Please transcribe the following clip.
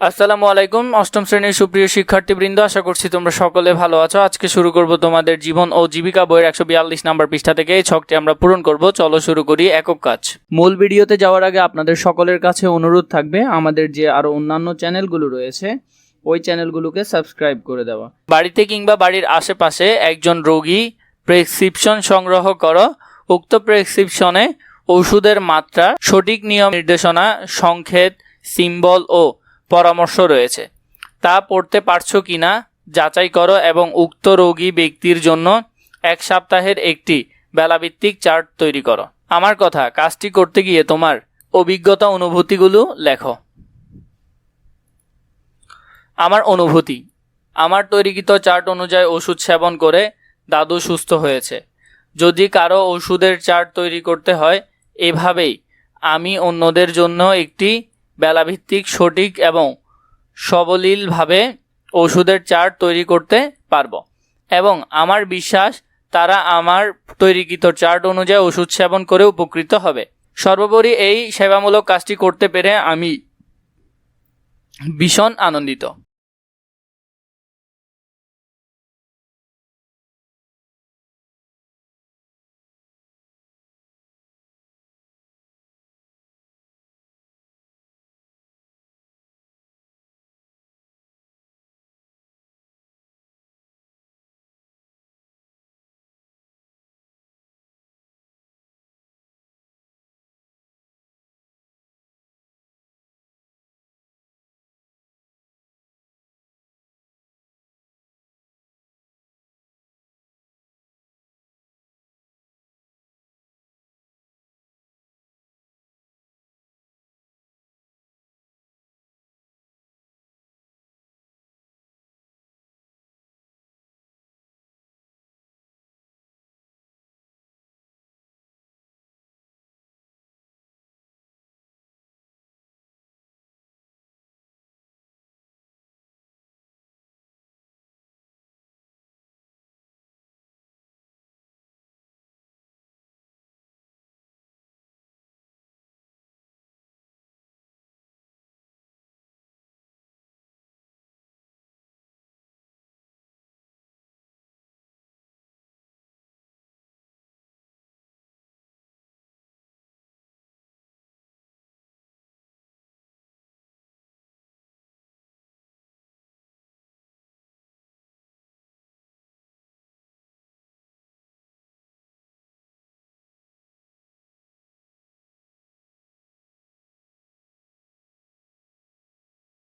আসসালামু আলাইকুম, অষ্টম শ্রেণির সুপ্রিয় শিক্ষার্থীবৃন্দ, আশা করছি তোমরা সকলে ভালো আছো। আজকে শুরু করব তোমাদের জীবন ও জীবিকা বইয়ের একশো বিয়াল্লিশ নাম্বার পৃষ্ঠা থেকে। এই ছকটি আমরা পূরণ করব, চলো শুরু করি একক কাজ। মূল ভিডিওতে যাওয়ার আগে আপনাদের সকলের কাছে অনুরোধ থাকবে, আমাদের যে আরও অন্যান্য চ্যানেলগুলো রয়েছে, ওই চ্যানেলগুলোকে সাবস্ক্রাইব করে দেওয়া। বাড়িতে কিংবা বাড়ির আশেপাশে একজন রোগী প্রেসক্রিপশন সংগ্রহ করো, উক্ত প্রেসক্রিপশনে ওষুধের মাত্রা, সঠিক নিয়ম নির্দেশনা সংক্ষেপ সিম্বল ও পরামর্শ রয়েছে। তা পড়তে পারছ কিনা যাচাই করো এবং উক্ত রোগী ব্যক্তির জন্য এক সপ্তাহের একটি বেলাভিত্তিক চার্ট তৈরি করো। আমার কথা, কাজটি করতে গিয়ে তোমার অভিজ্ঞতা অনুভূতিগুলো লেখো। আমার অনুভূতি, আমার তৈরিকৃত চার্ট অনুযায়ী ওষুধ সেবন করে দাদু সুস্থ হয়েছে। যদি কারও ওষুধের চার্ট তৈরি করতে হয়, এভাবেই আমি অন্যদের জন্য একটি বেলাভিত্তিক, সঠিক এবং সবলীলভাবে ওষুধের চার্ট তৈরি করতে পারব। এবং আমার বিশ্বাস, তারা আমার তৈরিকৃত চার্ট অনুযায়ী ওষুধ সেবন করে উপকৃত হবে। সর্বোপরি এই সেবামূলক কাজটি করতে পেরে আমি ভীষণ আনন্দিত।